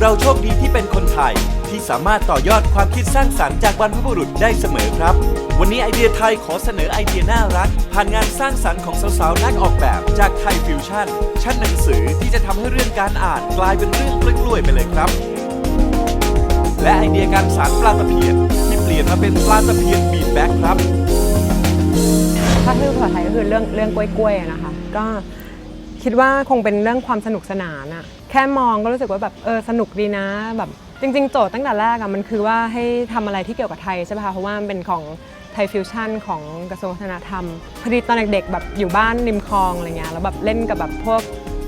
เราโชคดีที่เป็นคนไทยที่สามารถต่อยอดความคิดสร้างสรรค์จากบรรพบุรุษได้เสมอครับ วันนี้ไอเดียไทยขอเสนอไอเดียน่ารัก ผ่านงานสร้างสรรค์ของสาวๆนักออกแบบจากไทยฟิวชั่นชั้นหนังสือที่จะทำให้เรื่องการอ่านกลายเป็นเรื่องกล้วยๆไปเลยครับ และไอเดียการสารปลาตะเพียนที่เปลี่ยนมาเป็นปลาตะเพียนบีดแบ็กครับถ้าชื่อภาษาไทยก็คือเรื่องเรื่องกล้วยๆนะคะ ก็ คิดว่าคงเป็นเรื่องความสนุกสนานอะแค่มองก็รู้สึกว่าแบบเออสนุกดีนะแบบจริง ๆ โจทย์ตั้งแต่แรกอะมันคือว่าให้ทำอะไรที่เกี่ยวกับไทยใช่ไหมคะเพราะว่ามันเป็นของไทยฟิวชั่นของกระทรวงวัฒนธรรมพอดีตอนเด็กๆแบบอยู่บ้านริมคลองอะไรเงี้ยแล้วแบบเล่นกับแบบพวก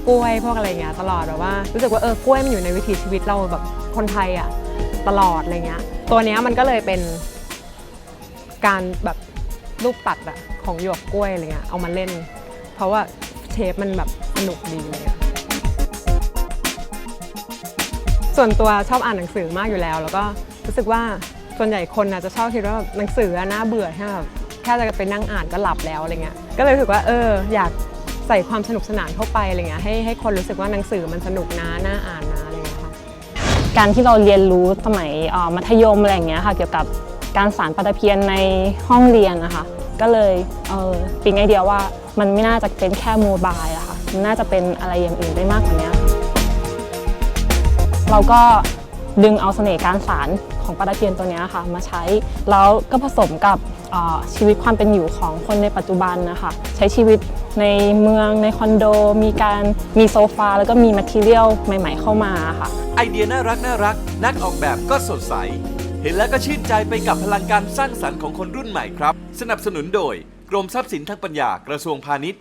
กล้วยพวกอะไรเงี้ยตลอดแบบว่ารู้สึกว่าเออกล้วยมันอยู่ในวิถีชีวิตเราแบบคนไทยอะตลอดอะไรเงี้ยตัวเนี้ยมันก็เลยเป็นการแบบรูปตัดอะของหยวกกล้วยอะไรเงี้ยเอามาเล่น เพราะว่า ฟมันแบบสนุกดีเลยส่วนตัวชอบอ่านหนังสือมากอยู่แล้ว แล้วก็รู้สึกว่าส่วนใหญ่คนอาจจะชอบคิดว่าแบบหนังสืออน่าเบื่อแค่แบบแค่จะไปนั่งอ่านก็หลับแล้วอะไรเงี้ยก็เลยรู้สึกว่าเอออยากใส่ความสนุกสนานเข้าไปอะไรเงี้ยให้ให้คนรู้สึกว่าหนังสือมันสนุกนะน่าอ่านนะอะไรเงี้ยค่ะการที่เราเรียนรู้สมัยออมัธยมอะไรเงี้ยค่ะเกี่ยวกับการสารปลาตะเพียนในห้องเรียนนะคะ ก็เลยเออปิ๊งไอเดียว่ามันไม่น่าจะเป็นแค่โมบายอะค่ะมันน่าจะเป็นอะไรอย่างอื่นได้มากกว่านี้เราก็ดึงเอาเสน่ห์การสารของปลาตะเพียนตัวนี้ค่ะ มาใช้ แล้วก็ผสมกับออชีวิตความเป็นอยู่ของคนในปัจจุบันนะคะใช้ชีวิตในเมืองในคอนโด มีการมีโซฟา แล้วก็มีแมทเทียลใหม่ ๆ เข้ามาค่ะ ไอเดียน่ารักน่ารัก นักออกแบบก็สดใส เห็นแล้วก็ชื่นใจไปกับพลังการสร้างสรรค์ของคนรุ่นใหม่ครับ สนับสนุนโดย กรมทรัพย์สินทางปัญญากระทรวงพาณิชย์